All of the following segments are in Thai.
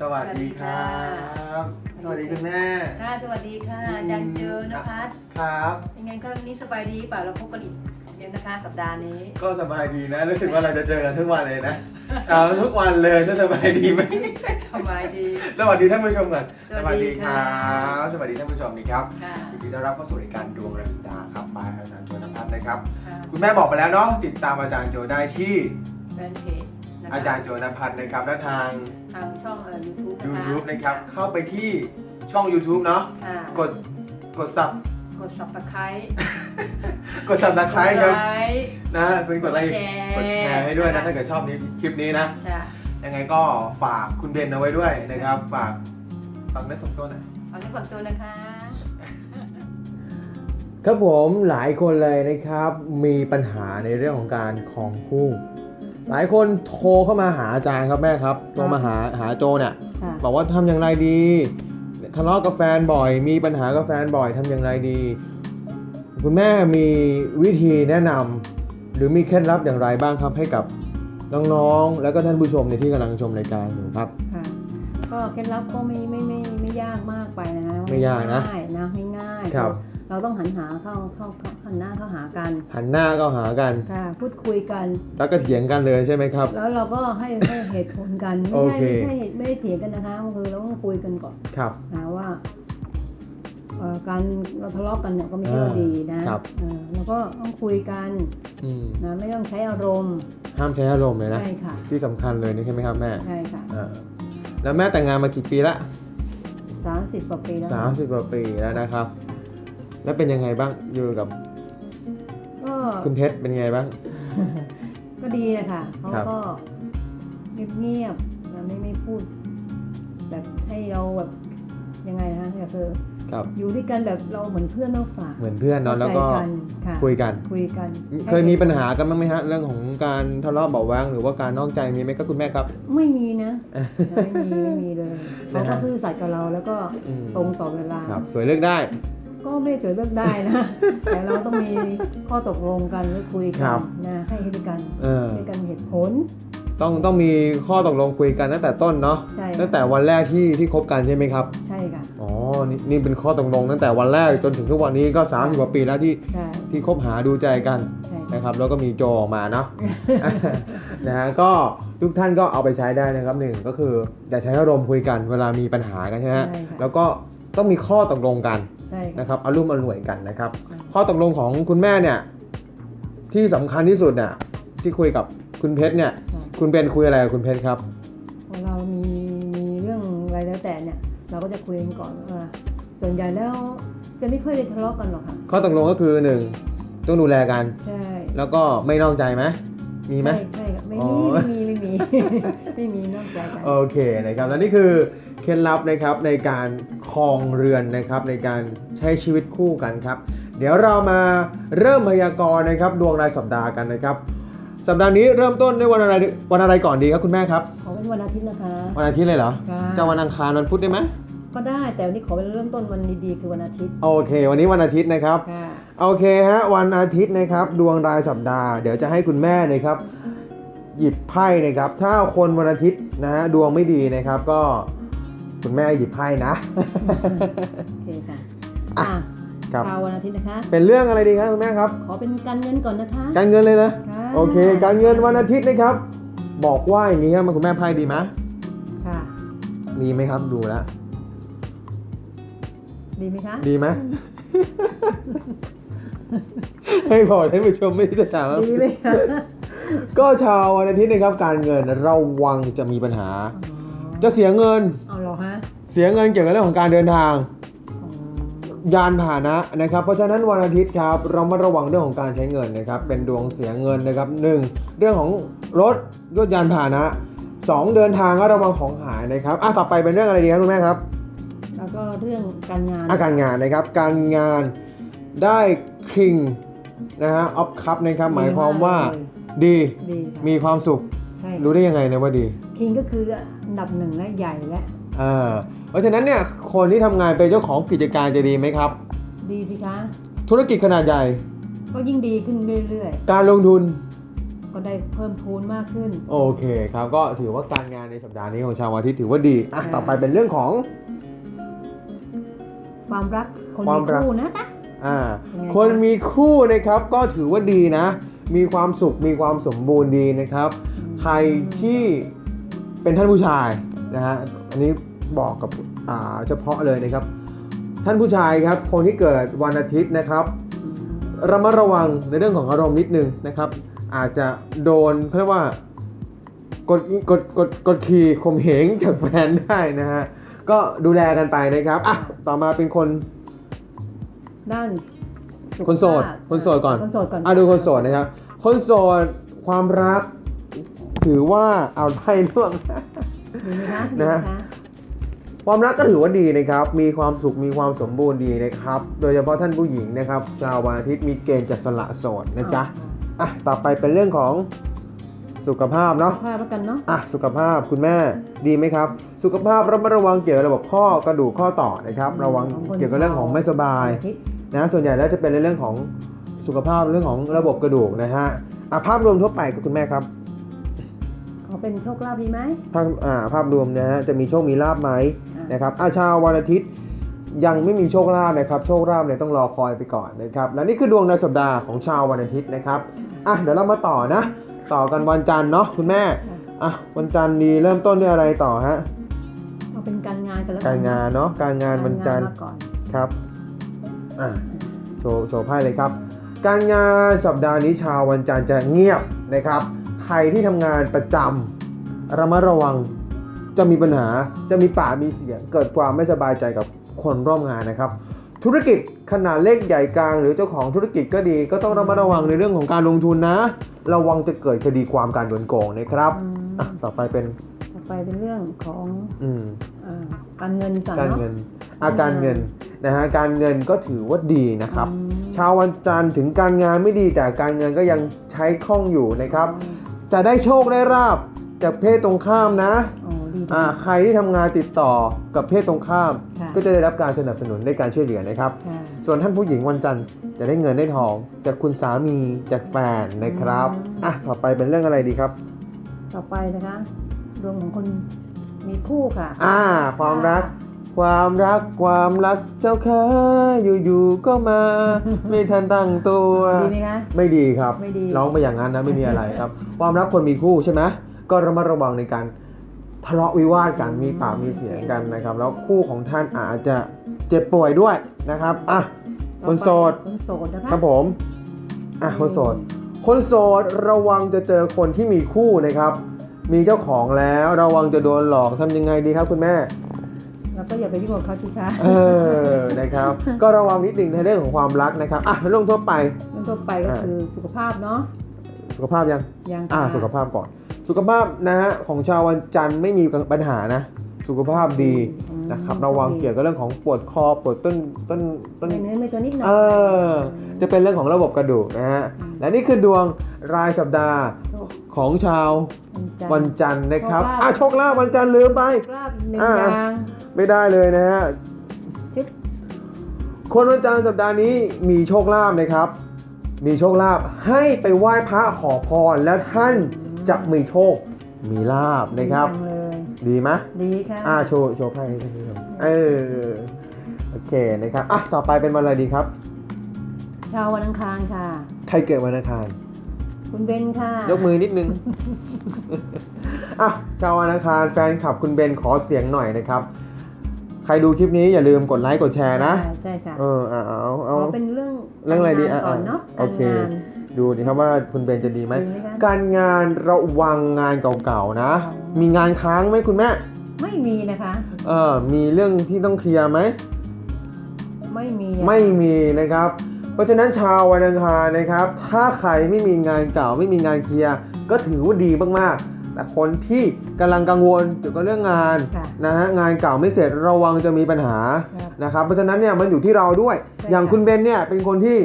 สวัสดีครับ สวัสดีคุณแม่ ค่ะ สวัสดีค่ะอาจารย์โจนพัฒน์ครับยังไงก็วันนี้สบายดีเปล่าเราพบกันอีกเดี๋ยวนะคะสัปดาห์นี้ ก็สบายดีนะรู้สึกว่าเราจะเจอกันทุกวันเลยนะถามทุกวันเลยจะสบายดีไหมสบายดีสวัสดีท่านผู้ชมก่อนสวัสดีคค่ะรับสวัสดีท่านผู้ชมนี่ครับค่ะยินดีต้อนรับเข้าสู่รายการดวงราศีดาครับบายอาจารย์โจนพัฒน์นะครับค่ะคุณแม่บอกไปแล้วเนาะติดตามอาจารย์โจได้ที่แฟนเพจ นะคะอาจารย์โจนพัฒน์นะครับและทาง ทางช่องเอ่อ YouTube นะคะ YouTube นะครับ เข้าไปที่ช่อง YouTube เนาะค่ะกดกดซับกด subscribe กดซับสไครต์ครับไลค์นะเป็นกดไลค์กดแชร์กดแชร์ให้ด้วยนะถ้าเกิดชอบนี้คลิปนี้นะ จ้ะยังไงก็ฝากคุณเบนเอาไว้ด้วยนะครับ ฝากฟังได้สมต้นหน่อยขอที่ก่อนตัวนะคะ ครับผมหลายคนเลยนะครับ มีปัญหาในเรื่องของการคลองคู่ หลายคนโทรเข้ามาหาอาจารย์ครับแม่ครับโทรมาหาหาโจเนี่ย ค่ะ บอกว่าทำอย่างไรดีทะเลาะกับแฟนบ่อย มีปัญหากับแฟนบ่อยทำอย่างไรดี คุณแม่มีวิธีแนะนำหรือมีเคล็ดลับอย่างไรบ้างครับให้กับน้องๆ แล้วก็ท่านผู้ชมในที่กำลังชมรายการอยู่ครับ ค่ะ ก็เคล็ดลับก็ไม่ไม่ไม่ไม่ยากมากไปนะไม่ยากนะง่ายนะไม่ง่ายครับ เราต้องหันหาเข้าเข้าเข้าหันหน้าเข้าหากัน หันหน้าก็หากัน ค่ะ พูดคุยกัน แล้วก็เถียงกันเลยใช่ไหมครับ แล้วเราก็ให้ให้เหตุผลกันโอไม่เคใช่ไม่ใช่ไม่ได้เถียงกันนะคะคือเราต้องคุยกันก่อนครับนะว่าเอ่อการเราทะเลาะกันเนี่ยก็ไม่ใช่ว่าดีนะครับเออเราก็ต้องคุยกันอืมนะไม่ต้องใช้อารมณ์ ห้ามใช้อารมณ์เลยนะใช่ค่ะที่สำคัญเลยนี่ใช่ไหมครับแม่ใช่ค่ะอ่าแล้วแม่แต่งงานมากี่ปีละสามสิบกว่าปีแล้วสามสิบกว่าปีแล้วนะครับ แล้วเป็นยังไงบ้างอยู่กับก็คุณเพชรเป็นยังไงบ้าง ก็ดีนะคะเขาครับ ก็เงียบๆนะไม่ไม่พูด แบบให้เราแบบยังไงนะคะก็คือครับ อยู่ด้วยกันแบบเราเหมือนเพื่อนนอกฝากเหมือนเพื่อนเนอะแล้วก็เข้าใจนค่ะคุยกัน คุยกันเคยมีปัญหากันบ้างไหมฮะเรื่องของการทะเลาะเบาะแวงหรือว่าการนอกใจมีไหมครับคุณแม่ครับ ไม่มีนะ ไม่มีไม่มีเลยเขานะก็ฮะ ซื่อสัตย์กับเราแล้วก็อืมตรงต่อเวลา ครับ สวยเลือกได้ ก็ไม่ได้สวยเลือกได้นะ แต่เราต้องมีข้อตกลงกันหรือคุยครักับนนะให้ด้วยกันเออ ให้กันเหตุผล ต้องต้องมีข้อตกลงคุยกันตั้งแต่ต้นเนาะใช่ตั้งแต่วันแรกที่ที่คบกันใช่ไหมครับใช่ค่ะอ๋อนี่นี่เป็นข้อตกลงตั้งแต่วันแรกจนถึงทุกวันนี้ก็สามสิบกว่าปีแล้วที่ใช่ที่คบหาดูใจกัน ใช่นะครับแล้วก็มีโจออกมาเนาะ นะฮะก็ทุกท่านก็เอาไปใช้ได้นะครับหนึ่งก็คืออย่าใช้อารมณ์คุยกันเวลามีปัญหากันใช่ไหมฮะใช่ค่ะแล้วก็ต้องมีข้อตกลงกันใช่ค่ะ นะครับอารมณ์อร่วยกันนะครับ ข้อตกลงของคุณแม่เนี่ยที่สำคัญที่สุดเนี่ยที่คุยกับคุณเพชรเนี่ยค่ะคุณเป็นคุยอะไรกับคุณเพชรครับพอเรามีมีเรื่องอะไรแล้วแต่เนี่ย เราก็จะคุยกันก่อนว่าส่วนใหญ่แล้วจะไม่ค่อยได้ทะเลาะกันหรอกค่ะข้อตกลงก็คือหนึ่งต้องดูแลกัน ใช่ แล้วก็ไม่นอกใจไหมมีไหมใช่ใช่ค่ะไม่อ๋อมีไม่มีไม่มี ไม่มีนอกใจกัน โอเคนะครับและนี่คือเคล็ดลับนะครับในการครองเรือนนะครับในการใช้ชีวิตคู่กันครับ เดี๋ยวเรามาเริ่มพยากรณ์นะครับดวงรายสัปดาห์กันนะครับ สัปดาห์นี้เริ่มต้นด้วยวันอะไรวันอะไรก่อนดีครับคุณแม่ครับขอเป็นวันอาทิตย์นะคะ วันอาทิตย์เลยเหรอค่ะ จะวันอังคารวันพุธได้ไหมก็ได้แต่วันนี้ขอเป็นเริ่มต้นวันดีๆคือวันอาทิตย์โอเค วันนี้วันอาทิตย์นะครับ ค่ะ โอเคฮะวันอาทิตย์นะครับดวงรายสัปดาห์เดี๋ยวจะให้คุณแม่นะครับ หยิบไพ่นะครับ ถ้าคนวันอาทิตย์นะฮะดวงไม่ดีนะครับ ก็คุณแม่หยิบไพ่นะโอเคค่ะอะอะครับข่าววันอาทิตย์นะคะ เป็นเรื่องอะไรดีครับคุณแม่ครับ ขอเป็นการเงินก่อนนะคะ การเงินเลยนะค่ะโอเค การเงินวันอาทิตย์นะครับ บอกว่าอย่างนี้ครับคุณแม่ไพ่ดีไหมค่ะดีไหมครับดูแล้วดีไหมคะดีไหมให้บอกท่านผู้ชมไม่ได้ถามว่าดีไหมคะ ก็ชาววันอาทิตย์นะครับการเงินระวังจะมีปัญหา จะเสียเงิน เอาเหรอฮะเสียเงินเกี่ยวกับเรื่องของการเดินทางอ๋อยานพาหนะนะครับ เพราะฉะนั้นวันอาทิตย์ครับเรามาระวังเรื่องของการใช้เงินนะครับ เป็นดวงเสียเงินนะครับหนึ่งเรื่องของรถยนต์ยานพาหนะสองเดินทางก็ระวังของหายนะครับอะต่อไปเป็นเรื่องอะไรดีครับคุณแม่ครับ แล้วก็เรื่องการงานอาการงานนะครับ การงานได้คิงนะฮะออฟคัพนะครับหมายความว่า ดี ดีค่ะมีความสุข ใช่รู้ได้ยังไงนะว่าดีคิงก็คืออันดับหนึ่งและใหญ่และเออเพราะฉะนั้นเนี่ยคนที่ทำงานเป็นเจ้าของกิจการจะดีไหมครับ ดีสิคะ ธุรกิจขนาดใหญ่ ก็ยิ่งดีขึ้นเรื่อยการลงทุน ๆ ก็ได้เพิ่มพูนมากขึ้น โอเคครับ ก็ถือว่าการงานในสัปดาห์นี้ของชาววันอาทิตย์ถือว่าดีอะค่ะต่อไปเป็นเรื่องของ ความรักคนความมีรัก คู่นะคะ อ่ายังไงคะ คนมีคู่นะครับก็ถือว่าดีนะ มีความสุขมีความสมบูรณ์ดีนะครับ ใครที่เป็นท่านผู้ชายนะฮะอันนี้บอกกับเฉพาะเลยนะครับ ท่านผู้ชายครับคนที่เกิดวันอาทิตย์นะครับระมัดระวังในเรื่องของอารมณ์นิดนึงนะครับ อาจจะโดนเขาเรียกว่ากดกดกดกดขี่ข่มเหงจากแฟนได้นะฮะก็ดูแลกันไปนะครับอะต่อมาเป็นคนด้าน สุขคนโสดภาพคนโสดก่อนคนโสดก่อนอะดูคนโสดนะครับ คนโสดความรัก ถือว่าเอาได้ล่วง ดีไหมคะนะดีไหมคะ ความรักก็ถือว่าดีนะครับ มีความสุข มีความสมบูรณ์ดีนะครับ โดยเฉพาะท่านผู้หญิงนะครับ ชาววันอาทิตย์มีเกณฑ์จะสละโสดนะจ๊ะ อะ ต่อไปเป็นเรื่องของสุขภาพสุเนาะขภาพแล้วกันเนาะ อะ สุขภาพคุณแม่ดีไหมครับ สุขภาพระมัดระวังเกี่ยวกับระบบข้อกระดูกข้อต่อนะครับ ระวังเกี่ยวกับเรื่องของไม่สบาย อาทิตย์ นะส่วนใหญ่แล้วจะเป็นในเรื่องของสุขภาพเรื่องของระบบกระดูกนะฮะอะภาพรวมทั่วไปกับคุณแม่ครับขอเป็นโชคลาภดีไหมภาพอ่าภาพรวมนะฮะจะมีโชคมีลาบไหมอะนะครับอาชาววันอาทิตย์ยังไม่มีโชคลาภนะครับ โชคลาภเนี่ยต้องรอคอยไปก่อนนะครับและนี่คือดวงในสัปดาห์ของชาววันอาทิตย์นะครับอะเดี๋ยวเรามาต่อนะ ต่อกันวันจันทร์เนาะคุณแม่อะวันจันทร์ดีเริ่มต้นด้วยอะไรต่อฮะเอาเป็นการงานกันแล้วการงานเนาะการงานวันจันทร์มาก่อนครับ อะโชว์โชว์ไพ่เลยครับ การงานสัปดาห์นี้ชาววันจันทร์จะเงียบนะครับ ใครที่ทำงานประจำระมัดระวังจะมีปัญหาจะมีป่ามีเสียงเกิดความไม่สบายใจกับคนร่วมงานนะครับ ธุรกิจขนาดเล็กใหญ่กลาง หรือเจ้าของธุรกิจก็ดีก็ต้องระมัดระวังในเรื่องของการลงทุนนะ ระวังจะเกิดคดีความการโดนโกงนะครับ ต่อไปเป็น ไปเป็นเรื่องของอืมอ่าการเงินก่อนการเนาะ เงินอาการเงินนะฮะการเงินก็ถือว่าดีนะครับ อืม ชาววันจันทร์ถึงการงานไม่ดีแต่การเงินก็ยังใช้คล่องอยู่นะครับ จะได้โชคได้ราบจากเพศตรงข้ามนะอ๋อดีดีอ่าใครที่ทำงานติดต่อกับเพศตรงข้าม ค่ะ ก็จะได้รับการสนับสนุนได้การช่วยเหลือนะครับ ค่ะส่วนท่านผู้หญิงวันจันทร์จะได้เงินได้ทอง จากคุณสามีจากแฟนนะครับอะต่อไปเป็นเรื่องอะไรดีครับ ต่อไปนะคะ ดวงของคนมีคู่ค่ะ อ่า ความรัก ความรักความรักเจ้าค่ะอยู่ๆก็มา ไม่ทันตั้งตัวดีไหมคะไม่ดีครับไม่ดี ร้องไปอย่างนั้นนะไม่มีอะไรครับ ความรักคนมีคู่ใช่ไหมก็ระมัดระวังในการทะเลาะวิวาทกันมีปากมีเสียงกันนะครับ แล้วคู่ของท่านอาจจะเจ็บป่วยด้วยนะครับอะคนโสดคนโสดนะคะครับผมอะคนโสด คนโสดระวังจะเจอคนที่มีคู่นะครับ มีเจ้าของแล้วระวังจะโดนหลอกทำยังไงดีครับคุณแม่แล้วก็อย่าไปยุ่งกับเขาสิคะเออ นะครับ ก็ระวังนิดหนึ่งในเรื่องของความรักนะครับ อะเรื่องทั่วไปเรื่องทั่วไปก็คือสุขภาพเนาะ สุขภาพยัง ยัง อ่าค่ะสุขภาพก่อน สุขภาพนะฮะของชาววันจันทร์ไม่มีปัญหานะ สุขภาพดี นะครับระวังเกี่ยวกับเรื่องของปวดคอปวดต้นต้นต้นไม่เนื้อไม่ตัวนิดหน่อยเออจะเป็นเรื่องของระบบกระดูกนะฮะและนี่คือดวงรายสัปดาห์ของชาววันจันทร์นะครับอะโชคลาภวันจันทร์ลืมไปโชคลาภหนึ่งอ่าอย่างไม่ได้เลยนะฮะชึบคนวันจันทร์สัปดาห์นี้มีโชคลาภนะครับ มีโชคลาภให้ไปไหว้พระขอพรและท่านจะมีโชคมีลาบนะครับ ดีจังเลยดีไหมดีค่ะอ่าโชว์โชว์ไพ่ให้ท่านผู้ชมเออโอเคนะครับอะต่อไปเป็นวันอะไรดีครับ ชาววันอังคารค่ะ ใครเกิดวันอังคาร คุณเบนค่ะ ยกมือนิดนึงอะชาววันอังคารแฟนคลับคุณเบนขอเสียงหน่อยนะครับ ใครดูคลิปนี้อย่าลืมกดไลค์กดแชร์นะ ใช่ใช่ค่ะ เออเอาเอาขเอาอเป็นเรื่องเรื่องอะไรดีกางานก่อนอะเนาะโอเคการงาน ดูดิครับว่าคุณเบนจะดีไหม ดีไหมคะ การงานระวังงานเก่าๆนะอ๋อมีงานค้างไหมคุณแม่ ไม่มีนะคะ เออมีเรื่องที่ต้องเคลียร์ไหม ไม่มีอะไม่มีนะครับ เพราะฉะนั้นชาววันอังคารนะครับ ถ้าใครไม่มีงานเก่าไม่มีงานเคลียร์ก็ถือว่าดีมากๆ แต่คนที่กำลังกังวลเกี่ยวกับเรื่องงานค่ะ นะฮะงานเก่าไม่เสร็จระวังจะมีปัญหาครับ นะครับ เพราะฉะนั้นเนี่ยมันอยู่ที่เราด้วย ใช่อย่างค่ะ คุณเบนเนี่ยเป็นคนที่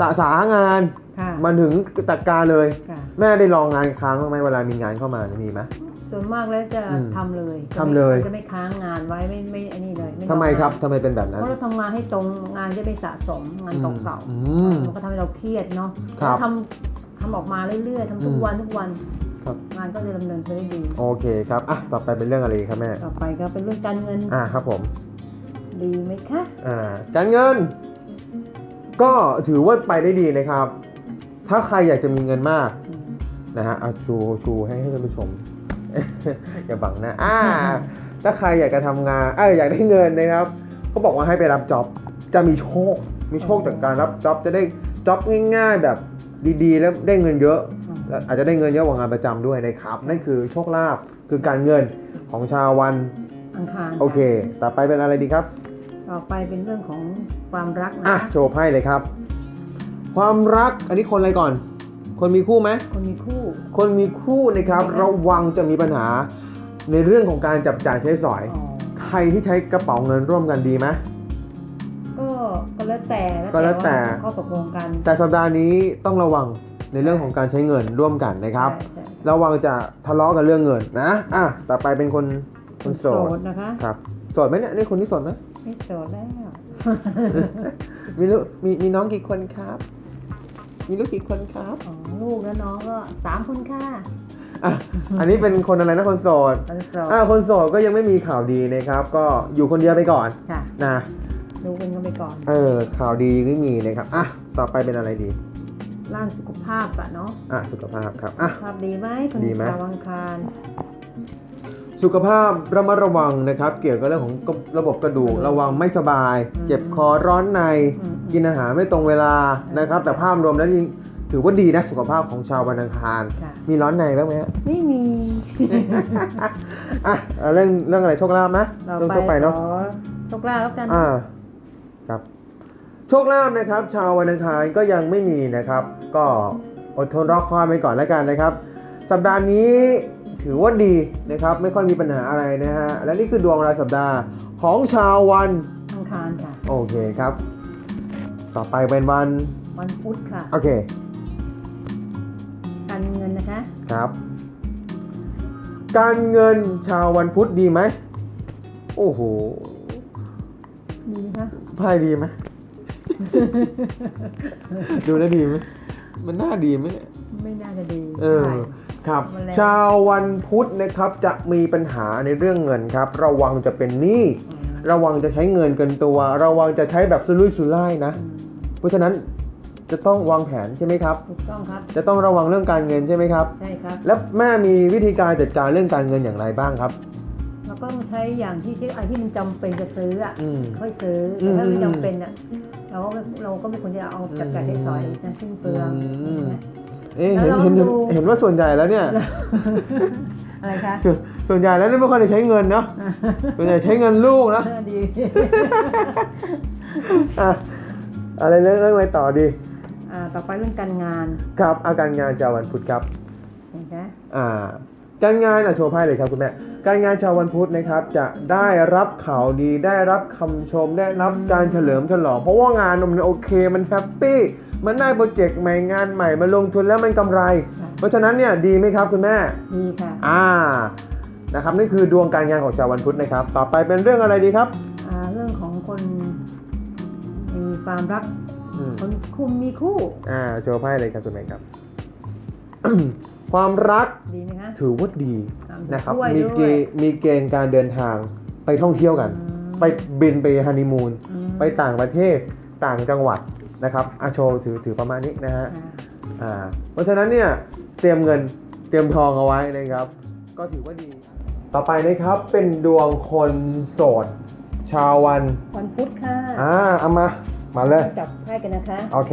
สะสางานค่ะ มันถึงตัดการเลย ค่ะ แม่ได้ลองงานค้างบ้างไหมเวลามีงานเข้ามาเนี่ยมีไหม ส่วนมากแล้วจะอืมทำเลยทำเลย จะไม่ค้างงานไว้ไม่ไม่ไอ้นี่เลยทำไมครับเพทำไมเป็นแบบนั้นราะเราทำงานให้ตรงงานจะไม่สะสมงานเก่าอืๆมมันก็ทำให้เราเครียดเนาะครับทำทำออกมาเรื่อยๆทำทุอืกมวันทุกวันครับ งานก็จะดำเนินไปได้ดี โอเคครับอะต่อไปเป็นเรื่องอะไรครับแม่ต่อไปก็เป็นเรื่องการเงินอ่าครับผมดีไหมคะ อ่าการเงิน ก็ถือว่าไปได้ดีนะครับ ถ้าใครอยากจะมีเงินมากอืมนะฮะเอาชูชูให้ให้ท่านผู้ชม อย่าบังนะอ่าถ้าใครอยากจะทำงานเอ้ยอยากได้เงินนะครับก็บอกว่าให้ไปรับจ็อบจะมีโชค มีโชคจากการรับจ็อบจะได้จ็อบง่าย ๆ แบบดีๆ แล้วได้เงินเยอะอืมและอาจจะได้เงินเยอะกว่างานประจำด้วยนะครับ นั่นคือโชคลาภคือการเงินของชาววันอังคารโอเค ต่อไปเป็นอะไรดีครับ ต่อไปเป็นเรื่องของความรักอะนะโชว์ไพ่เลยครับ ความรักอันนี้คนอะไรก่อน คนมีคู่ไหม คนมีคู่ คนมีคู่นะครับมีไหมระวังจะมีปัญหาในเรื่องของการจับจ่ายใช้สอย อ๋อใครที่ใช้กระเป๋าเงินร่วมกันดีไหม ก็ก็แล้วแต่ก็แล้วแต่ว่าข้อตกลงกันแต่สัปดาห์นี้ต้องระวังในเรื่องของการใช้เงินร่วมกันนะครับ ใช่ใช่ระวังจะทะเลาะกันเรื่องเงินนะอะต่อไปเป็นคนคนโสดนะคะ ครับโสดไหมเนี่ยนี่คนที่โสดไหมไม่โสดแล้วมีลูกมีมีน้องกี่คนครับ มีลูกกี่คนครับอ๋อลูกและน้องก็สามคนค่ะอะอันนี้เป็นคนอะไรนะคนโสดคนโสดอ่าคนโสดก็ยังไม่มีข่าวดีนะครับ ก็อยู่คนเดียวไปก่อนค่ะนะดูกันกันไปก่อน เออ ข่าวดีไม่มีนะครับอะต่อไปเป็นอะไรดีร่างสุขภาพอะเนาะอะสุขภาพครับอะภาพดีไหมคนดีไหมดาวอังคาร สุขภาพระมัดระวังนะครับ เกี่ยวกับเรื่องของระบบกระดูกระวังไม่สบาย เจ็บคอร้อนในอืมกินอาหารไม่ตรงเวลานะครับ แต่ภาพรวมแล้วยิ่งถือว่าดีนะสุขภาพของชาววันอังคารค่ะมีร้อนในบ้างไหมฮะไม่มีอะเอาเรื่องเรื่องอะไรโชคลาภนะต่อเรื่องไปทั่วไปเนาะขอโชคลาภแล้วกันอ่าครับ โชคลาภนะครับ ชาววันอังคารก็ยังไม่มีนะครับ ก็อดทนรอคอยไปก่อนแล้วกันนะครับ สัปดาห์นี้ ถือว่าดีนะครับไม่ค่อยมีปัญหาอะไรนะฮะและนี่คือดวงรายสัปดาห์ของชาววันอังคารค่ะ โอเคครับ ต่อไปเป็นวันวันพุธค่ะ โอเคการเงินนะคะ ครับ การเงินชาววันพุธดีไหมโอ้โหดีนะคะไพ่ดีไหม ดูแลวดีไหมมันน่าดีไหมเนี่ย ไม่น่าจะดีเออ ใช่ ครับมันแล้ว ชาววันพุธนะครับจะมีปัญหาในเรื่องเงินครับ ระวังจะเป็นหนี้อืมระวังจะใช้เงินเกินตัว ระวังจะใช้แบบสุรุ่ยสุร่ายนะอืมเพราะฉะนั้นจะต้องวางแผนใช่ไหมครับ ถูกต้องครับ จะต้องระวังเรื่องการเงินใช่ไหมครับ ใช่ครับ แล้วแม่มีวิธีการจัดการเรื่องการเงินอย่างไรบ้างครับ เราก็ต้องใช้อย่างที่ที่อะไรที่มันจำเป็นจะซื้ออะอืม ค่อยซื้ออืแต่มถ้าไม่จำเป็นอะเราก็ไม่เราก็ไม่ควรจะเอาจับจ่ายใช้สอยนะสิ้นเปลืองอืม นะ เอ๊ะแล้เห็วนเราเห็นดูเห็นว่าส่วนใหญ่แล้วเนี่ยอะไรคะส่วนส่วนใหญ่แล้วไม่ค่อยได้ใช้เงินเนาะส่วนใหญ่ใช้เงินลูกนะดีอะอะไรเรื่องเรื่องอะไรต่อดีอ่าต่อไปเรื่องการงานครับอาการงานชาววันพุธครับเห็นไหมอ่าการงานอะโชว์ไพ่เลยครับคุณแม่การงานชาววันพุธนะครับ จะได้รับข่าวดีได้รับคำชมได้รับการเฉลิมฉลองเพราะว่างานมันโอเคมันแฮปปี้ มันได้โปรเจกต์ใหม่งานใหม่มาลงทุนแล้วมันกำไร เพราะฉะนั้นเนี่ยดีไหมครับคุณแม่ดีค่ะอ่านะครับนี่คือดวงการงานของชาววันพุธนะครับ ต่อไปเป็นเรื่องอะไรดีครับอ่าเรื่องของคนมีความรักอืมคนคุมมีคู่อ่าโชว์ไพ่เลยครับคุณแม่ครับความรักดีไหมคะถือว่าดีนะครับด้วยมีด้วยเกณฑ์มีเกณฑ์การเดินทางไปท่องเที่ยวกันอืมไปบินไปฮันนีมูนอืมไปต่างประเทศต่างจังหวัด นะครับอาโชว์ถือถือประมาณนี้นะฮะอ่าอ่าเพราะฉะนั้นเนี่ยเตรียมเงินเตรียมทองเอาไว้นะครับ ก็ถือว่าดี ต่อไปนะครับเป็นดวงคนโสด ชาววันวันพุธค่ะอ่าเอามามาเลยจับไพ่กันนะคะโอเค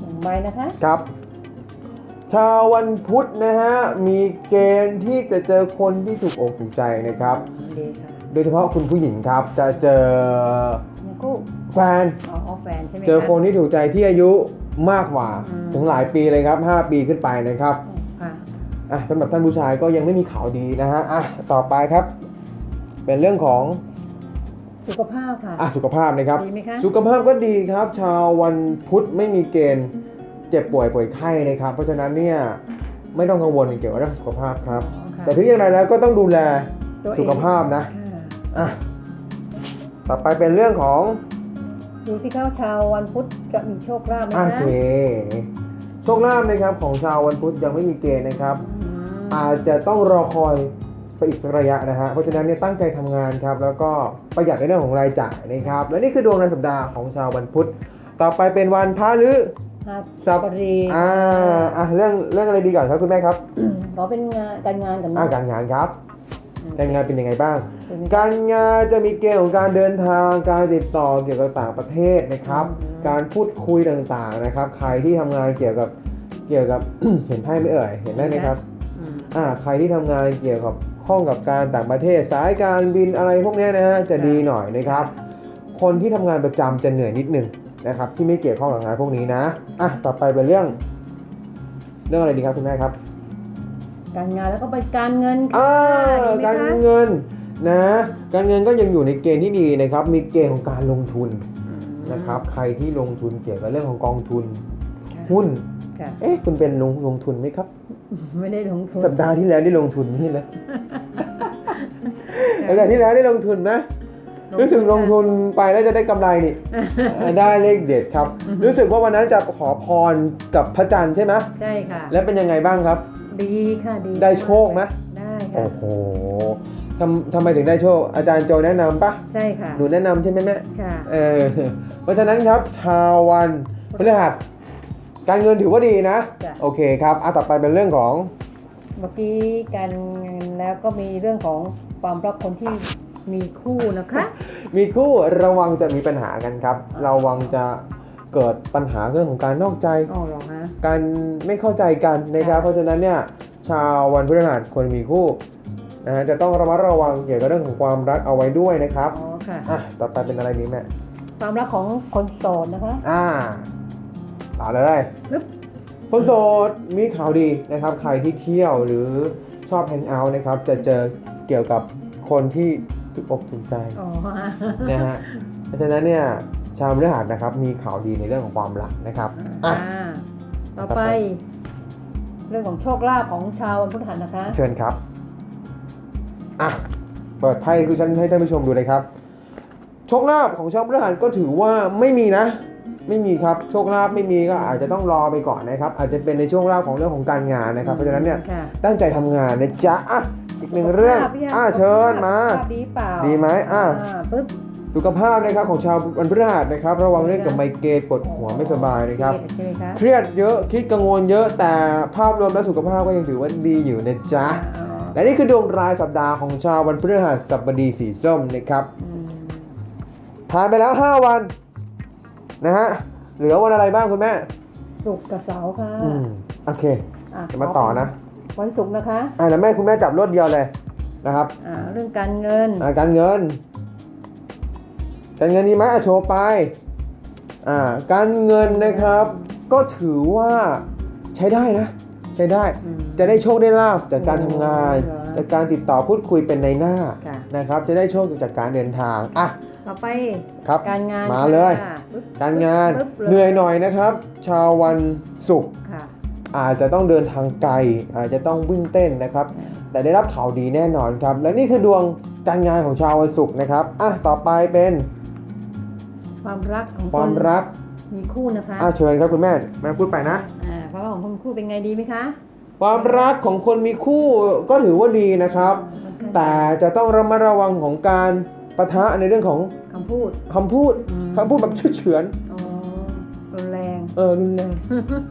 หนึ่งใบนะคะครับ ชาววันพุธนะฮะมีเกณฑ์ที่จะเจอคนที่ถูกอกถูกใจนะครับดีค่ะโดยเฉพาะคุณผู้หญิงครับจะเจอมีคู่ แฟนอ๋อแฟนใช่ไหมะ เจอคนที่ถูกใจที่อายุมากกว่าอืม ถึงหลายปีเลยครับ 5 ปีขึ้นไปนะครับค่ะ อะสำหรับท่านผู้ชายก็ยังไม่มีข่าวดีนะฮะอะต่อไปครับ เป็นเรื่องของสุขภาพค่ะ อะสุขภาพนะครับ ดีไหมคะ สุขภาพก็ดีครับ ชาววันพุธไม่มีเกณฑ์เจ็บป่วยป่วยไข้นะครับ เพราะฉะนั้นเนี่ยไม่ต้องกังวลเกี่ยวกับเรื่องสุขภาพครับ อ๋อค่ะค่ะแต่ถึงอย่างไรแล้วก็ต้องดูแลตัวเองสุขภาพนะ ค่ะอะ ต่อไปเป็นเรื่องของ ดูสิคะชาววันพุธจะมีโชคลาภไหมโอคะเคโชคลาภนะครับของชาววันพุธยังไม่มีเกณฑ์นะครับ อืมอาจจะต้องรอคอยไปอีกสักระยะนะฮะเพราะฉะนั้นเนี่ยตั้งใจทำงานครับ แล้วก็ประหยัดในเรื่องของรายจ่ายนะครับ และนี่คือดวงในสัปดาห์ของชาววันพุธ ต่อไปเป็นวันพระฤครับสับรีอ่าอะเรื่องเรื่องอะไรดีก่อนครับคุณแม่ครับ ขอเป็นงานการงานกันอ่านะการงานครับ การงานเป็นยังไงบ้างเป็นการงานจะมีเกณฑ์ของการเดินทาง การติดต่อเกี่ยวกับต่างประเทศนะครับ การพูดคุยต่างๆนะครับ ใครที่ทำงานเกี่ยวกับเกี่ยวกับเห็นไพ่ไหม่เอ่ย เห็นได้ไหมครับอืมอ่า ใครที่ทำงานเกี่ยวกับข้องกับการต่างประเทศ สายการบินอะไรพวกเนี้ยนะฮะจะดีหน่อยนะครับ คนที่ทำงานประจำจะเหนื่อยนิดนึงนะครับ ที่ไม่เกี่ยวข้องกับงานพวกนี้นะ อะ ต่อไปเป็นเรื่อง เรื่องอะไรดีครับคุณแม่ครับ การงานแล้วก็ไปการเงินค่ะอ่าดีไหมการคะเงินนะการเงินก็ยังอยู่ในเกณฑ์ที่ดีนะครับ มีเกณฑ์ของการลงทุนนะครับ ใครที่ลงทุนเกี่ยวกับเรื่องของกองทุนหุ้น ค่ะเอ๊ะคุณเป็นลงลงทุนไหมครับ ไม่ได้ลงทุนสัปดาห์ที่แล้วได้ลงทุนนี่เลยสัปดาห์ที่แล้วได้ลงทุนนะรู้สึกลงทุนไปแล้วจะได้กำไรนี่ได้เลขเด็ดครับ รู้สึกว่าวันนั้นจะขอพรกับพระจันทร์ใช่ไหมใช่ค่ะ แล้วเป็นยังไงบ้างครับ ดีค่ะดีได้โชคไหมได้ค่ะโอ้โหทำทำไมถึงได้โชค อาจารย์โจแนะนำปะใช่ค่ะหนูแนะนำใช่ไหมแม่ค่ะเออเพราะฉะนั้นครับชาววันพฤหัสการเงินถือว่าดีนะจ้ะโอเคครับอะต่อไปเป็นเรื่องของ เมื่อกี้การเงินแล้วก็มีเรื่องของความรักคนที่มีคู่นะคะ มีคู่ระวังจะมีปัญหากันครับ ระวังจะ เกิดปัญหาเรื่องของการนอกใจ อ๋อเหรอฮะ การไม่เข้าใจกันนะครับ ค่ะ เพราะฉะนั้นเนี่ยชาววันพฤหัสควรมีคู่นะฮะจะต้องระมัดระวังเกี่ยวกับเรื่องของความรักเอาไว้ด้วยนะครับอ๋อค่ะ อะต่อไปเป็นอะไรนี้แม่ความรักของคนโสดนะคะ อ่าต่อเลยปึ๊บ คนโสดมีข่าวดีนะครับ ใครที่เที่ยวหรือชอบแฮงเอาท์นะครับ จะเจอเกี่ยวกับคนที่ถูกอกถูกใจ อ๋อฮะนะฮะเพราะฉะนั้นเนี่ย ชาวพฤหัสนะครับ มีข่าวดีในเรื่องของความรักนะครับอะอ่าต่อไป เรื่องของโชคลาภของชาววันพฤหัสนะคะ เชิญครับอะเปิดไพ่คือฉันให้ท่านผู้ชมดูเลยครับ โชคลาภของชาวพฤหัสก็ถือว่าไม่มีนะ ไม่มีครับโชคลาภไม่มีก็อาจจะต้องรอไปก่อนนะครับ อาจจะเป็นในช่วงลาภของเรื่องของการงานนะครับ เพราะฉะนั้นเนี่ยค่ะตั้งใจทำงานนะจ๊ะอะอีกหนึ่งเรื่อง สุขภาพพี่อะสุขภพเชิญมา สุขภพดีเปล่าดีไหมอะ ปึ๊บ สุขภาพนะครับของชาววันพฤหัสนะครับ ระวังเรื่องกับไมเกรนปวดหัวไม่สบายนะครับใช่ไหมคะเครียดเยอะคิดกังวลเยอะแต่ภาพรวมและสุขภาพก็ยังถือว่าดีอยู่นะจ๊ะอ๋อและนี่คือดวงรายสัปดาห์ของชาววันพฤหัสบดีสีส้มนะครับอืมผ่านไปแล้ว 5 วันนะฮะเหลือวันอะไรบ้างคุณแม่ศุกร์กับเสาร์ค่ะอืมโอเคะจะมาต่อนะวันศุกร์นะคะอ่าแล้วแม่คุณแม่จับรวดเดียวเลยนะครับอ่าเรื่องการเงินอ่าการเงิน การเงินดีไหมอะโชว์ไปอ่าการเงินนะครับก็ถือว่าใช้ได้นะ ใช้ได้อืมจะได้โชคได้ลาบจากการทำงานเหรอจากการติดต่อพูดคุยเป็นในหน้าค่ะ นะครับ จะได้โชคจากการเดินทางอะต่อไปครับ การงานมาเลย ค่ะปึ๊บการงานปึ๊บลเหนื่อยหน่อยนะครับ ชาววันศุกร์ค่ะอาจจะต้องเดินทางไกล อาจจะต้องวิ่งเต้นนะครับ แต่ได้รับข่าวดีแน่นอนครับ และนี่คือดวงการงานของชาววันศุกร์นะครับอะต่อไปเป็น ความรักของความรักมีคู่นะคะอะเชิญครับคุณแม่แม่พูดไปนะอ่าความรักของคนมีคู่เป็นไงดีไหมคะ ความรักของคนมีคู่ก็ถือว่าดีนะครับมันก็แต่จะต้องระมัดระวังของการปะทะในเรื่องของคำพูดคำพูดอืมคำพูดแบบเชื่อเฉือนอ๋อรุนแรงเออรุนแรง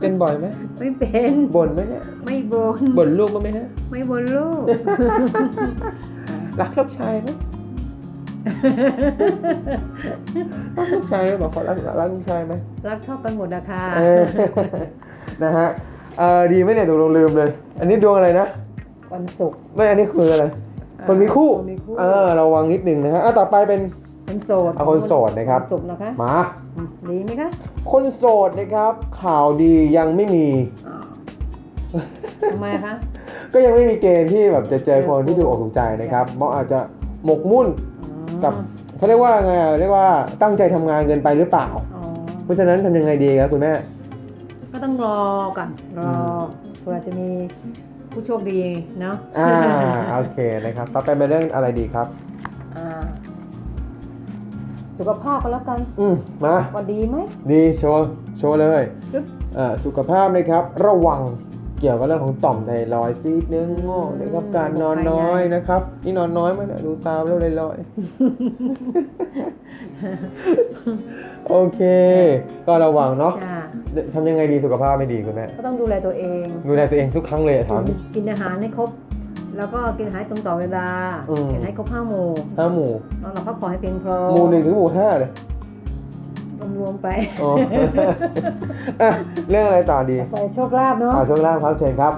เป็นบ่อยไหมไม่เป็นบ่นไหมเนี่ยไม่บนบ่นลูกบ้างไหมฮะไม่บนลูกรักลูกชายไหม รักลูกชายไหมบอกขอรักรักลูกชายไหมรักเท่ากันหมดนะคะเออนะฮะเออดีไหมเนี่ยถูกลงลืมเลย อันนี้ดวงอะไรนะวันศุกร์ไม่อันนี้คืออะไรคนมีคู่คนมีคู่เออระวังนิดนึงนะฮะอะต่อไปเป็นคนโสดเอาคนโสดนะครับวันศุกร์นะคะหมาอืมดีไหมคะคนโสดนะครับ ข่าวดียังไม่มีอ๋อทำไมคะ ก็ยังไม่มีเกณฑ์ที่แบบจะเจอคนที่ถูกอกถูกใจนะครับ เพราะอาจจะหมกมุ่นอ๋อ กับเขาเรียกว่าไงอะเรียกว่าตั้งใจทำงานเกินไปหรือเปล่าอ๋อเพราะฉะนั้นทำยังไงดีครับคุณแม่ ก็ต้องรอก่อนรอเผื่อจะมีผู้โชคดีเนาะอ่าโอเคนะครับ ต่อไปเป็นเรื่องอะไรดีครับอ่าสุขภาพก็แล้วกัน อืมมาว่าดีไหม ดีโชว์โชว์เลยปึ๊บเอ่อสุขภาพนะครับ ระวัง เกี่ยวกับเรื่องของต่อมไทรอยด์ซีดเนื้องอกนะครับการนอนน้อยนะครับ นี่นอนน้อยไหมเนี่ยดูตามแล้วลอยๆโอเค ก็ระวังเนาะจ้าทำยังไงดีสุขภาพไม่ดีคุณแม่ก็ต้องดูแลตัวเองดูแลตัวเองทุกครั้งเลยอะถามดิกินอาหารให้ครบ แล้วก็กินอาหารตรงต่อเวลาอืม กินให้ครบห้าหมู่ห้าหมู่ นอนหลับพักผ่อนให้เพียงพอหมู่หนึ่งถึงหมู่ห้าเลย รวมๆไปอ๋ออะเรื่องอะไรต่อดีไปโชคลาภเนาะอ่าโชคลาภครับเชิญครับ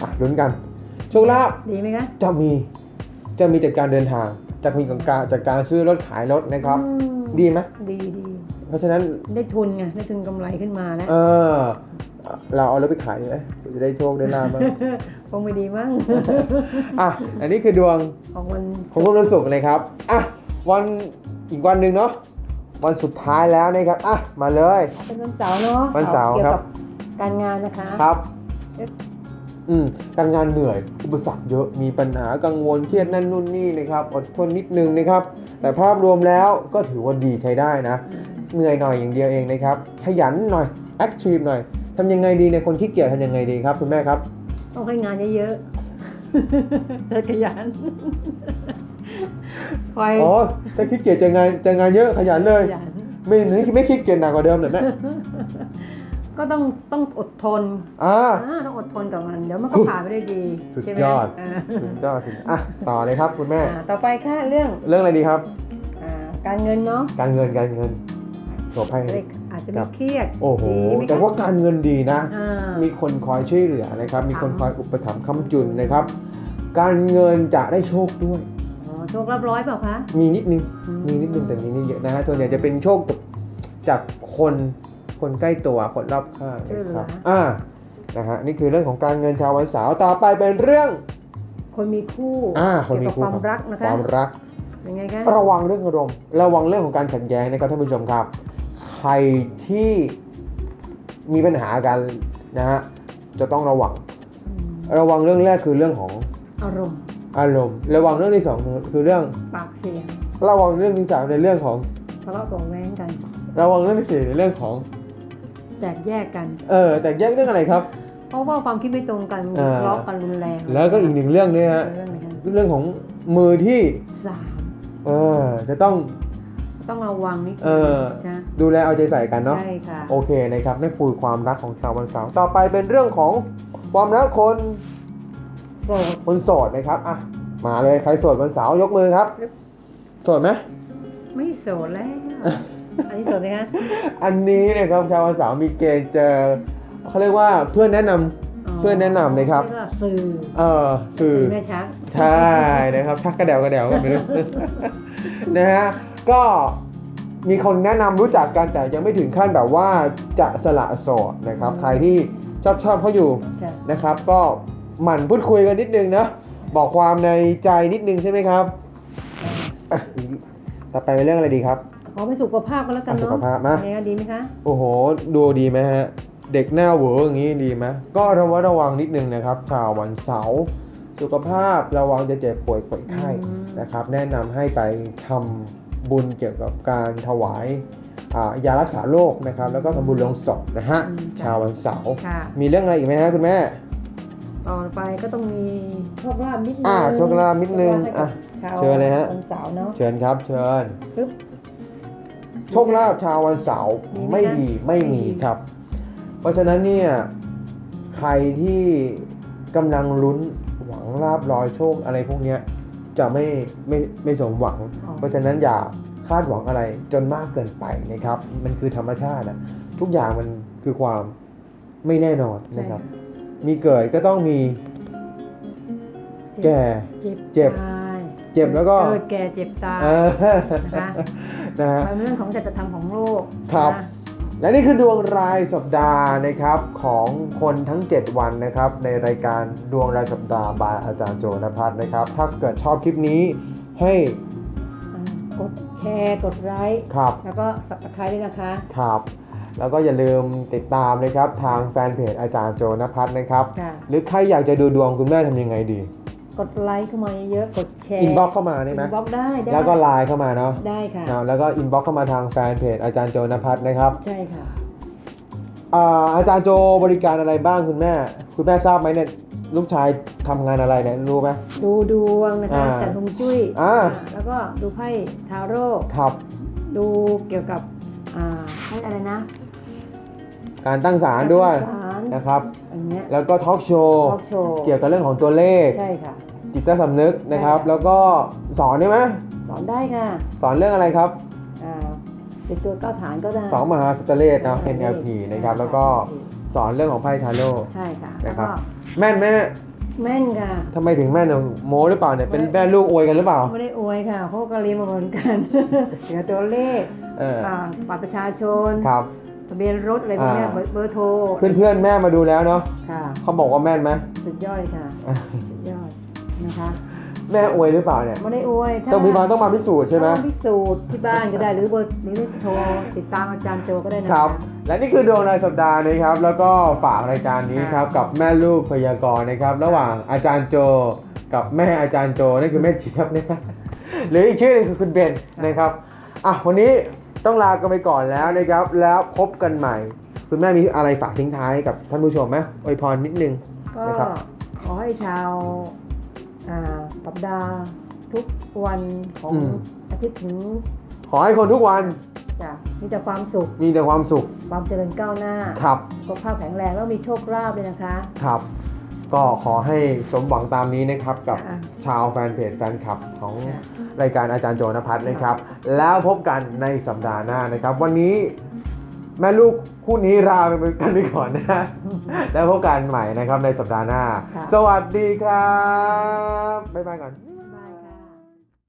อะลุ้นกัน โชคลาภดีไหมคะจะมีจะมีจากการเดินทางจากมีของการจากการซื้อรถขายรถนะครับ อืมดีไหมดีดีเพราะฉะนั้น ได้ทุนไงได้ทุนกำไรขึ้นมาแล้วเออ เราเอารถไปขายดีไหมจะได้โชคได้ลาบบ้าง คงไม่ดีมั้ง อะ อันนี้คือดวงของวันของคุณวันศุกร์นะครับ อะ วันอีกวันหนึ่งเนาะ วันสุดท้ายแล้วนะครับอะมาเลย เป็นวันเสาร์เนาะวันเสาร์เกี่ยวครักับ บการงานนะคะ ครับ เอ๊ะ อืมการงานเหนื่อย อุปสรรคเยอะ มีปัญหากังวลเครียดนั่นนู่นนี่นะครับ อดทนนิดนึงนะครับ แต่ภาพรวมแล้วก็ถือว่าดีใช้ได้นะ เหนื่อยหน่อยอย่างเดียวเองนะครับ ขยันหน่อย แอคทีฟหน่อย ทำยังไงดีในคนที่เกียจทำยังไงดีครับ คุณแม่ครับ ต้องให้งานเยอะๆเธอขยัน คอยอ๋อถ้าขี้เกียจจะงานจะงานเยอะขยันเลย ขยันไม่ไม่ไม่ขี้เกียจหนักกว่าเดิมเลยแม่ก็ต้องต้องอดทนอ่าอ่าต้องอดทนกับมัน เดี๋ยวมันก็ผ่านไปได้ดีสุดใช่ไหมยอดาสุดยอดสุดอะต่อเลยครับคุณแม่ อ่าต่อไปค่ะเรื่องเรื่องอะไรดีครับ อ่าการเงินเนาะการเงินการเงินโสภัยเด็กอาจจะครัไม่บ เครียดโอ้โห ดีไหมคะแต่ว่าการเงินดีนะ อ่า มีคนคอยช่วยเหลือนะครับ มีคนค่ะคอยอุปถัมภ์ค้ำจุนนะครับ การเงินจะได้โชคด้วยอ๋อ โชครับร้อยเปล่าคะ มีนิดนึงอืมีนิดนึงแต่มีนี่เยอะนะฮะส่วนใหญ่จะเป็นโชคจากจากคนคนใกล้ตัวคนรอบข้างนะครับอ่านะฮะนี่คือเรื่องของการเงินชาววันเสาร์ต่อไปเป็นเรื่อง คนมีคู่อ่าคนมีเกี่ยวกับคู่ความรักนะคคะวามรักยังไงคะระวังเรื่องอารมณ์ระวังเรื่องของการขัดแย้งนะครับท่านผู้ชมครับ ใครที่มีปัญหากันนะฮะจะต้องระวังอืมระวังเรื่องแรกคือเรื่องของอารมณ์ อารมณ์ ระวังเรื่องที่สองคือคือเรื่องปากเสียงระวังเรื่องที่สามในเรื่องของทะเลาะเบาะแว้งกัน ระวังเรื่องที่สี่ในเรื่องของแตกแยกกัน เออแต่แยกเรื่องอะไรครับ เพราะว่าความคิดไม่ตรงกันอ่าทะเลาะกันรุนแรง แล้วก็อีกหนึ่งเรื่องเนี่ยฮะเรื่องอะไรคะเรื่องของมือที่สามเออจะต้องต้องระวังนิดนึเองอนะดูแลเอาใจใส่กันเนาะใช่ค่ะโอเคนะครับนั่นคือความรักของชาววันเสาร์ต่อไปเป็นเรื่องของความรักคน โสดคนโสดนะครับอะมาเลยใครโสดวันเสาร์ยกมือครับ โสดไหมไม่โสดแล้วอันนี้โสดไหมคะอันนี้นะครับชาววันเสาร์มีเกณฑ์เจอเขาเรียกว่าเพื่อนแนะนำเพื่อนแนะนำนะครับเรียกว่าสื่อเออสื่อแม่ชักใช่นะครับชักกระเดวกระเดวกันไปเลยนะฮะก็มีคนแนะนำรู้จักกันแต่ยังไม่ถึงขั้นแบบว่าจะสละโสดนะครับ ใครที่ชอบชอบเขาอยู่ค่ะนะครับ ก็ หมั่นพูดคุยกันนิดนึงนะ บอกความในใจนิดนึงใช่ไหมครับอะต่อไปเป็นเรื่องอะไรดีครับ ขอเป็นสุขภาพก็แล้วกันอะสุเนาะขภาพนะยังไงดีไหมคะ โอ้โห ดูดีไหมฮะ เด็กหน้าเหวออย่างนี้ดีไหมก็ระวัดระวังนิดนึงนะครับ ชาววันเสาร์สุขภาพระวังจะเจ็บป่วยป่วยไข้อืม นะครับ แนะนำให้ไปทำบุญเกี่ยวกับการถวายอ่ายารักษาโรคนะครับ แล้วก็ทำบุญลงศพนะฮะอืมชาววันเสาร์ ค่ะ มีเรื่องอะไรอีกไหมฮะคุณแม่ ต่อไปก็ต้องมีโชคลาภนิดนึงอ่าโชคลาภนิดนึงอะชาวเชิญเลยฮะวันเสาร์เนาะเชิญครับ เชิญปึ๊บโชคลาภชาววันเสาร์มีไหมไม่ดีไม่มีครับ เพราะฉะนั้นเนี่ยใครที่กำลังลุ้นหวังลาบลอยโชคอะไรพวกเนี้ยจะไม่ไม่ไม่สมหวังอ๋อเพราะฉะนั้นอย่าคาดหวังอะไรจนมากเกินไปนะครับ มันคือธรรมชาติอะทุกอย่างมันคือความไม่แน่นอนนะครับ มีเกิดก็ต้องมี แก่เจ็บเจ็บ ตายเจ็บแล้วก็ เกิดแก่เจ็บตายเออนะคะนะฮะ เป็นเรื่องของจัตธรรมของโลกครับ นะและนี่คือดวงรายสัปดาห์นะครับของคนทั้ง 7 วันนะครับ ในรายการดวงรายสัปดาห์บายอาจารย์โจนภัทรนะครับ ถ้าเกิดชอบคลิปนี้ให้อ่ากดแชร์กดไลค์ ครับแล้วก็สับสไครต์ด้วยนะคะ ครับ แล้วก็อย่าลืมติดตามนะครับทางแฟนเพจอาจารย์โจนพัฒน์นะครับ ค่ะ หรือใครอยากจะดูดวงคุณแม่ทำยังไงดี กดไลค์เข้ามาเยอะๆกดแชร์อินบ็อกเข้ามาได้ไหมอินบ็อกได้ได้แล้วก็ไลน์เข้ามาเนาะได้ค่ะ นะแล้วก็อินบ็อกเข้ามาทางแฟนเพจอาจารย์โจนพัฒน์นะครับใช่ค่ะ อ่าอาจารย์โจบริการอะไรบ้างคุณแม่ คุณแม่ทราบไหมเนี่ยลูกชายทำงานอะไรเนี่ยรู้ไหม ดูดวงนะคะอ่าจัดฮวงจุ้ยอ่าอ่าแล้วก็ดูไพ่ทาโร่ครับ ดูเกี่ยวกับ อ่าไพ่อะไรนะการตั้งศาลด้วยศาลนะครับ อันเนี้ย แล้วก็ทอล์กโชว์ทอล์กโชว์เกี่ยวกับเรื่องของตัวเลข ใช่ค่ะ จิตใต้สำนึกนะครับ ใช่ค่ะ แล้วก็สอนได้ไหมสอนได้ค่ะสอนเรื่องอะไรครับอ่าเป็นตัวก้าวฐานก็ได้สองมหาสเตเลสเนาะ NLP นะครับ แล้วก็สอนเรื่องของไพ่ทาโร่ ใช่ค่ะแล้วนะครับ ก็แม่นไหมแม่นค่ะทำไมถึงแม่นอะโมหรือเปล่าเนี่ย เป็นแม่ลูกอวยกันหรือเปล่า ไม่ได้อวยค่ะเพราะก็เรียนมาเหมือนกันเกี่ยวกับตัวเลข เอออ่าบัตรประชาชนครับ ทะเบียนรถอะไรพวกเนี้ยอ่า เบอร์เบอร์โทรเพื่อนๆแม่มาดูแล้วเนาะค่ะเขาบอกว่าแม่นไหม สุดยอดเลยค่ะ สุดยอดนะคะแม่อวยหรือเปล่าเนี่ยไม่ได้อวยถ้าต้องมีมาต้องมาพิสูจน์ใช่ไหม ต้องพิสูจน์ที่บ้านก็ได้หรือเบอร์หรือโทรติดตามอาจารย์โจก็ได้นะะ ครับ และนี่คือดวงรายสัปดาห์นะครับ แล้วก็ฝากรายการนี้ครับกับแม่ลูกพยากรณ์นะครับ ระหว่างอาจารย์โจกับแม่อาจารย์โจนั่นคือแม่เจี๊ยบนะครับหรืออีกชื่อหนึงคือคุณเบนนะครับ อะวันนี้ต้องลากันไปก่อนแล้วนะครับ แล้วพบกันใหม่ คุณแม่มีอะไรฝากทิ้งท้ายกับท่านผู้ชมไหมอวยพรนิดนึงก็นะครับ ขอให้ชาวอ่าสัปดาห์ทุกวันของอืม อาทิตย์ถึงขอให้คนทุกวันจะมีแต่ความสุข มีแต่ความสุขความเจริญก้าวหน้าครับสุขภาพแข็งแรงแล้วมีโชคลาภเลยนะคะ ครับ ก็ขอให้สมหวังตามนี้นะครับกับอะ ชาวแฟนเพจแฟนคลับของค่ะ รายการอาจารย์โจนพัฒน์นะครับ แล้วพบกันในสัปดาห์หน้านะครับ วันนี้แม่ลูกคู่นี้ลาไปกันไปก่อนนะ แล้วพบกันใหม่นะครับในสัปดาห์หน้าค่ะสวัสดีครับ บ๊ายบายก่อน